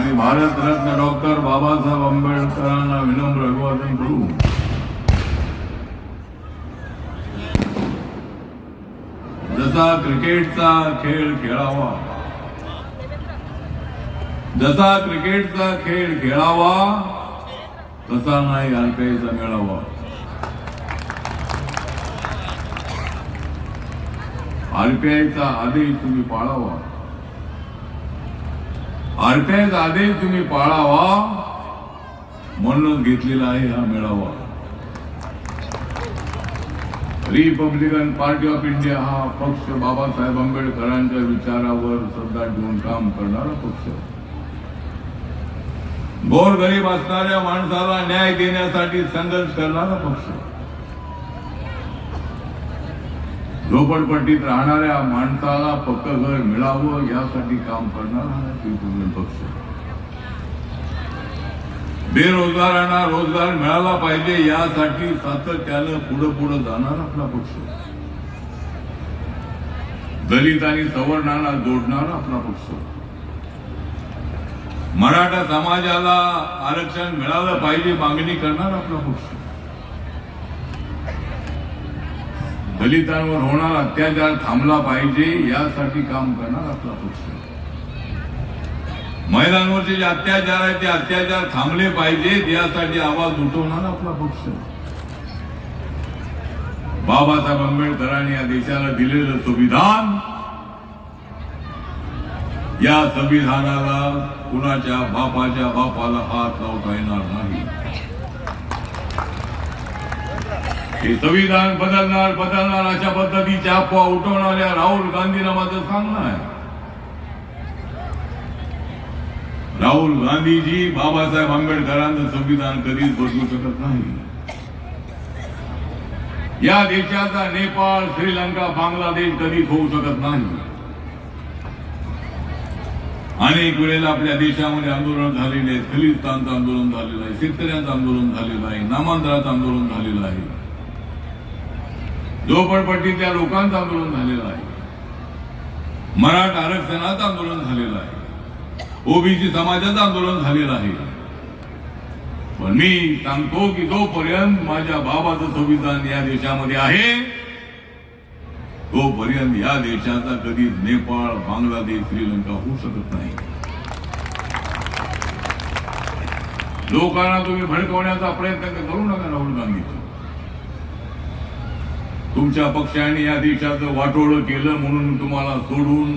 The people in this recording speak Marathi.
आणि भारतरत्न डॉक्टर बाबासाहेब आंबेडकरांना विनम्र अभिवादन करू. जसा क्रिकेटचा खेळ खेळावा जसा क्रिकेटचा खेळ खेळावा तसा नाही आरपीआयचा मेळावा. आरपीआयचा आदेश तुम्ही पाळावा. आरपीआयचा आदेश तुम्ही पाळावा म्हणून घेतलेला आहे हा मेळावा. रिपब्लिकन पार्टी ऑफ इंडिया हा पक्ष बाबासाहेब आंबेडकरांच्या विचारावर श्रद्धा ठेवून काम करणारा पक्ष. गोरगरीब असणाऱ्या माणसाला न्याय देण्यासाठी संघर्ष करणारा पक्ष. झोपडपट्टीत राहणाऱ्या माणसाला पक्क घर मिळावं यासाठी काम करणार रिपब्लिकन पक्ष. बेरोजगारांना रोजगार मिळाला पाहिजे यासाठी सातत्यानं पुढं पुढं जाणार आपला पक्ष. दलित आणि सवर्णांना जोडणार आपला पक्ष. मराठा समाजाला आरक्षण मिळालं पाहिजे मागणी करणार आपला पक्ष. दलितांवर होणार अत्याचार थांबला पाहिजे यासाठी काम करणार आपला पक्ष. महिलांवरचे जे अत्याचार आहेत ते अत्याचार थांबले पाहिजेत यासाठी आवाज उठवणार आपला पक्ष. बाबासाहेब आंबेडकरांनी या देशाला दिलेलं संविधान या संविधानाला कुणाच्या बापाच्या बापाला हात लावता येणार नाही. हे संविधान बदलणार बदलणार अशा पद्धतीच्या अफवा उठवणाऱ्या राहुल गांधींना माझं सांगणं आहे. राहुल गांधीजी बाबासाहेब आंबेडकरांचं संविधान कधीच बदलू शकत नाही. या देशाचा नेपाळ श्रीलंका बांगलादेश कधीच होऊ शकत नाही. अनेक वेळेला आपल्या देशामध्ये आंदोलन झालेले आहेत. खलिस्तानचं आंदोलन झालेलं आहे शेतकऱ्यांचं आंदोलन झालेलं आहे नामांतराचं आंदोलन झालेलं आहे. झोपडपट्टीतल्या लोकांचं आंदोलन झालेलं आहे. मराठा आरक्षणाचं आंदोलन झालेलं आहे. ओबीसी समाजाचं आंदोलन झालेलं आहे. पण मी सांगतो की जोपर्यंत माझ्या बाबाचं संविधान या देशामध्ये आहे तोपर्यंत या देशाचा कधीच नेपाळ बांगलादेश श्रीलंका होऊ शकत नाही. लोकांना तुम्ही भडकवण्याचा प्रयत्न करू नका राहुल गांधी तुमच्या पक्षाने या देशाचं वाटोळं केलं म्हणून तुम्हाला सोडून